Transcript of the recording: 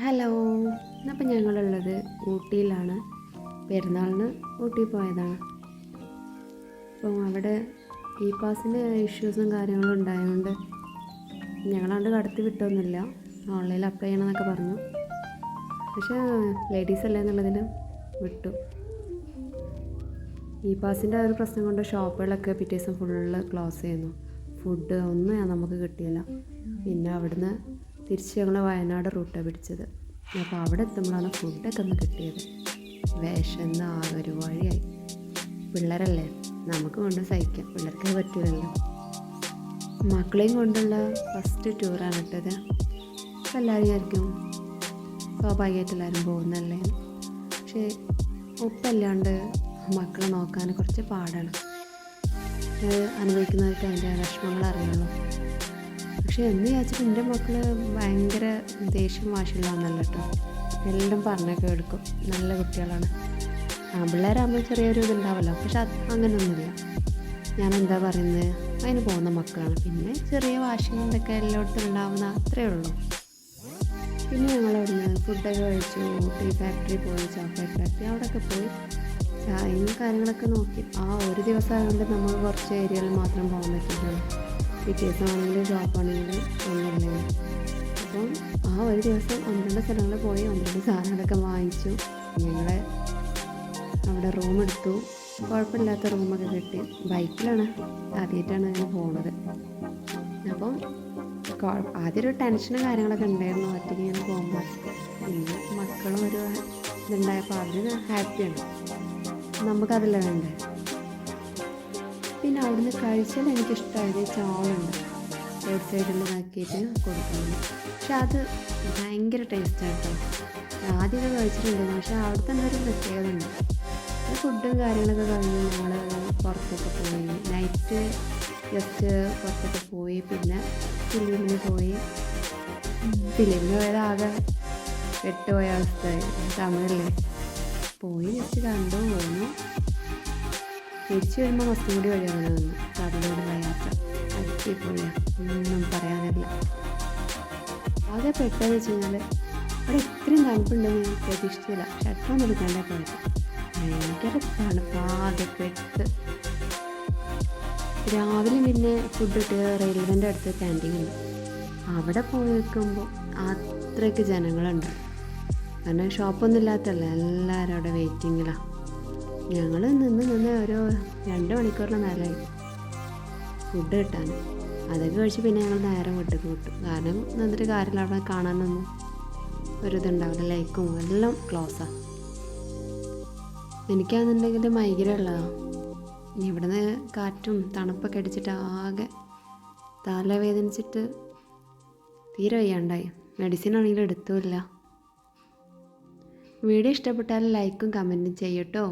Hello അപ്പം ഞങ്ങളുള്ളത് ഊട്ടിയിലാണ്. പെരുന്നാളിന് ഊട്ടി പോയതാണ്. അപ്പം അവിടെ ഇ പാസിന്റെ ഇഷ്യൂസും കാര്യങ്ങളും ഉണ്ടായതുകൊണ്ട് ഞങ്ങളാണ്ട് കടത്തി വിട്ടൊന്നുമില്ല. ഓൺലൈനിൽ അപ്ലൈ ചെയ്യണമെന്നൊക്കെ പറഞ്ഞു. പക്ഷേ ലേഡീസ് അല്ലേ എന്നുള്ളതിൽ വിട്ടു. ഇ പാസിന്റെ ഒരു പ്രശ്നം കൊണ്ട് ഷോപ്പുകളൊക്കെ പിറ്റേ ദിവസം ഫുള്ള് ക്ലോസ് ചെയ്യുന്നു. ഫുഡ് ഒന്നും നമുക്ക് കിട്ടിയില്ല. പിന്നെ അവിടുന്ന് തിരിച്ച് ഞങ്ങൾ വയനാട് റൂട്ടാണ് പിടിച്ചത്. അപ്പോൾ അവിടെ എത്തുമ്പോഴാണ് ഫുഡൊക്കെ ഒന്ന് കിട്ടിയത്. വിശന്ന ആകെ ഒരു വഴിയായി. പിള്ളേരല്ലേ? നമുക്ക് കൊണ്ട് സഹിക്കാം. പിള്ളേർക്ക് പറ്റില്ലല്ലോ മക്കളെയും കൊണ്ടുള്ള ഫസ്റ്റ് ടൂറാണ് ഇട്ടത്. അപ്പോൾ എല്ലാവരും ആയിരിക്കും സ്വാഭാവികമായിട്ട് എല്ലാവരും പോകുന്നല്ലേ പക്ഷേ ഉപ്പല്ലാണ്ട് മക്കളെ നോക്കാൻ കുറച്ച് പാടാണ്. അനുഭവിക്കുന്നവർക്ക് അതിന്റെ വിഷമങ്ങൾ അറിയുള്ളൂ പക്ഷെ എന്ന് വിചാരിച്ചിട്ട് എന്റെ മക്കൾ ഭയങ്കര ദേഷ്യം വാശിയുള്ളതാണല്ലോ കേട്ടോ. എല്ലാം പറഞ്ഞൊക്കെ എടുക്കും നല്ല കുട്ടികളാണ്. ആൺപിള്ളേരാകുമ്പോൾ ചെറിയൊരു ഇതുണ്ടാവല്ലോ. പക്ഷെ അത് അങ്ങനെയൊന്നുമില്ല. ഞാൻ എന്താ പറയുന്നത് അതിന് പോകുന്ന മക്കളാണ്. പിന്നെ ചെറിയ വാശിയും ഇതൊക്കെ എല്ലായിടത്തും ഉണ്ടാവുന്ന അത്രേ ഉള്ളൂ. പിന്നെ ഞങ്ങൾ അവിടുന്ന് ഫുഡൊക്കെ കഴിച്ചു. ടീ ഫാക്ടറി പോയി ചോക്ലേറ്റ് ഫാക്ടറി. അവിടെയൊക്കെ പോയി ചായയും കാര്യങ്ങളൊക്കെ നോക്കി. ആ ഒരു ദിവസം ആയതുകൊണ്ട് നമ്മൾ കുറച്ച് ഏരിയയിൽ മാത്രം പോകാൻ പറ്റിയിട്ടുള്ളൂ. പിറ്റേ ദിവസം ആണെങ്കിലും ഷോപ്പാണെങ്കിലും ഒന്നുമില്ല അപ്പം ആ ഒരു ദിവസം ഒന്ന് രണ്ട് സ്ഥലങ്ങളിൽ പോയി ഒന്ന് രണ്ട് സാധനങ്ങളൊക്കെ വാങ്ങിച്ചു. ഞങ്ങളെ അവിടെ റൂം എടുത്തു. കുഴപ്പമില്ലാത്ത റൂമൊക്കെ കിട്ടി. ബൈക്കിലാണ് ആദ്യമായിട്ടാണ് ഞാൻ പോണത്. അപ്പം ആദ്യം ഒരു ടെൻഷനും കാര്യങ്ങളൊക്കെ ഉണ്ടായിരുന്നു. ഒറ്റയ്ക്ക് ഇങ്ങനെ പോകുമ്പോൾ പിന്നെ മക്കളും ഒരു ഇതുണ്ടായപ്പോൾ അതിന് ഹാപ്പിയാണ് നമുക്കതല്ല വേണ്ടേ പിന്നെ അവിടുന്ന് കഴിച്ചാൽ എനിക്കിഷ്ടമായത് ചോളുണ്ട് റോഡ് സൈഡിൽ ഇതാക്കിയിട്ട് കൊടുക്കുന്നത് പക്ഷെ അത് ഭയങ്കര ടേസ്റ്റാണ് കേട്ടോ ആദ്യമൊക്കെ കഴിച്ചിട്ടുണ്ടായിരുന്നു. പക്ഷെ അവിടെ തന്നെ ഒരു പ്രത്യേകത ഉണ്ട് ഫുഡും കാര്യങ്ങളൊക്കെ കഴിഞ്ഞ് ഞങ്ങൾ പുറത്തൊക്കെ പോയി. നൈറ്റ് ജസ്റ്റ് പുറത്തൊക്കെ പോയി. പിന്നെ ഫിലിമിന് പോയി. ഫിലിമിന് പോയത് ആകെ കെട്ടുപോയ അവസ്ഥയായി തമിഴല്ലേ പോയി ജസ്റ്റ് കണ്ടു പോന്നു തിരിച്ചു വരുമ്പോൾ കുറച്ചും വഴി അങ്ങനെ വന്നു കാറിലൂടെയുള്ള യാത്ര. അടിപൊളിയാണ് ഒന്നും പറയാനില്ല. ആകെ പെട്ടെന്ന് വെച്ച് കഴിഞ്ഞാൽ അവിടെ ഇത്രയും തണുപ്പുണ്ടെന്ന് ഞാൻ പ്രതീക്ഷിച്ചില്ല. ഷട്ടറും എടുക്കാണ്ടേ പോയത്. ഭയങ്കര തണുപ്പാകെ പെട്ട്. രാവിലെ പിന്നെ ഫുഡ് ഇട്ട് റെയിൽവേന്റെ അടുത്ത് ക്യാന്റീൻ ഉണ്ട് അവിടെ പോയി നിൽക്കുമ്പോൾ അത്രയ്ക്ക് ജനങ്ങളുണ്ട്. കാരണം ഷോപ്പൊന്നും ഇല്ലാത്തല്ല എല്ലാവരും അവിടെ വെയിറ്റിങ്ങിലാണ് ഞങ്ങൾ നിന്ന് നിന്ന് ഒരു രണ്ട് മണിക്കൂറിന് നേരമായി ഫുഡ് കിട്ടാൻ. അതൊക്കെ കഴിച്ച് പിന്നെ ഞങ്ങൾ നേരെ വീട്ടിലേക്ക് വിട്ടു. കാരണം നിന്നിട്ട് കാര്യമില്ല അവിടെ കാണാനൊന്നും ഒരു ഇതുണ്ടാവില്ല ലൈക്കും എല്ലാം ക്ലോസാണ് എനിക്കാണെന്നുണ്ടെങ്കിൽ മൈഗ്ര ഉള്ളതാണ് ഇവിടുന്ന് കാറ്റും തണുപ്പൊക്കെ അടിച്ചിട്ട് ആകെ തലവേദനിച്ചിട്ട് തീരെ വയ്യാണ്ടായി. മെഡിസിൻ ആണെങ്കിലും എടുത്തുമില്ല വീഡിയോ ഇഷ്ടപ്പെട്ടാൽ ലൈക്കും കമന്റും ചെയ്യട്ടോ.